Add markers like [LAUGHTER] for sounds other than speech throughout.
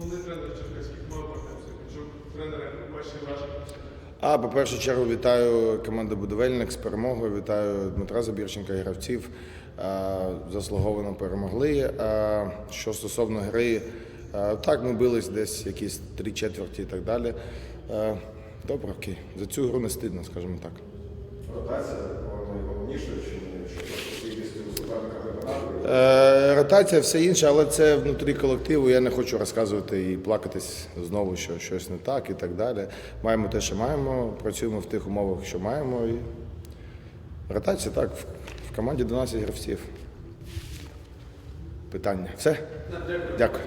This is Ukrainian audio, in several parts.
Головний тренер черкаських мав тренери ваші враження. А по першу чергу вітаю команду Будівельник з перемогою. Вітаю Дмитра Забірченка і гравців. Заслуговано перемогли. Що стосовно гри, так ми бились десь якісь три четверті і так далі. Добре, окей. За цю гру не стидно, скажімо так. Ротація була найголовнішою, чи ні? Що просто кількість у суперника вибирати. Е, Ротація, все інше, але це внутрі колективу. Я не хочу розказувати і плакатись знову, що щось не так і так далі. Маємо те, що маємо, працюємо в тих умовах, що маємо. І... Ротація так, в, команді 12 гравців. Питання. Все? Дякую.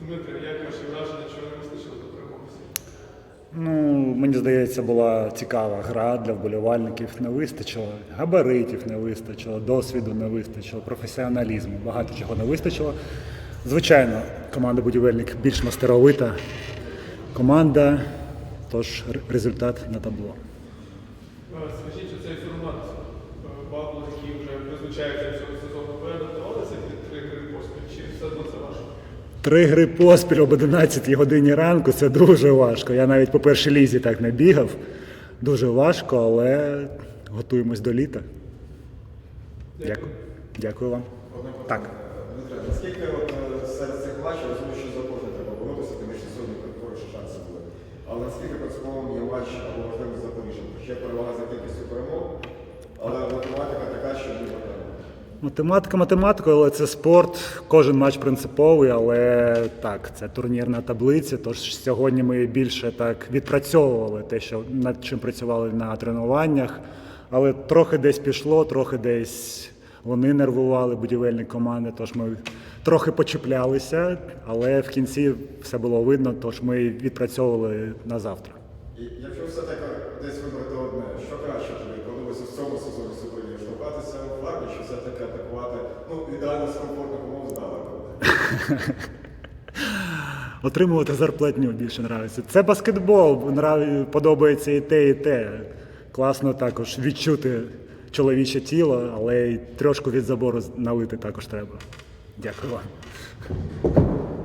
Дмитро як ваші враження, чого не вистачило до перемоги? Ну, мені здається, була цікава гра для вболівальників. Не вистачило габаритів, не вистачило, досвіду не вистачило, професіоналізму. Багато чого не вистачило. Звичайно, команда будівельник більш мастеровита команда, тож результат на табло. Е, Скажіть, що цей формат е, баблу, який вже призвичається цього сезону, ви адаптувалися під три поспіль, чи все одно це важко? Три гри поспіль об 11 годині ранку це дуже важко. Я навіть по першій лізі так не бігав. Дуже важко, але готуємось до літа. Дякую. Дякую вам. Так. Дмитре, наскільки от е, серед цих матчів, розумію, що за кожне треба боротися, тому що сьогодні хороші шанси були. Але наскільки принциповим є матч або можливість Запоріжжя? Ще перевага за кількістю перемог, але математика така, що не треба. Математика математикою, але це спорт. Кожен матч принциповий, але так, це турнірна таблиця. Тож сьогодні ми більше так відпрацьовували те, що над чим працювали на тренуваннях. Але трохи десь пішло, трохи десь вони нервували, будівельні команди. Тож ми трохи почіплялися, але в кінці все було видно, тож ми відпрацьовували на завтра. І якщо все-таки десь вибрати одне, що краще подобається в цьому сезоні Штовхатися у фарбі, чи все-таки атакувати, ну, ідеально з комфортних умов здалеку? [LAUGHS] Отримувати зарплатню більше нравиться. Це баскетбол, подобається і те, і те. Класно також відчути чоловіче тіло, але й трошку від забору налити також треба. Дякую вам.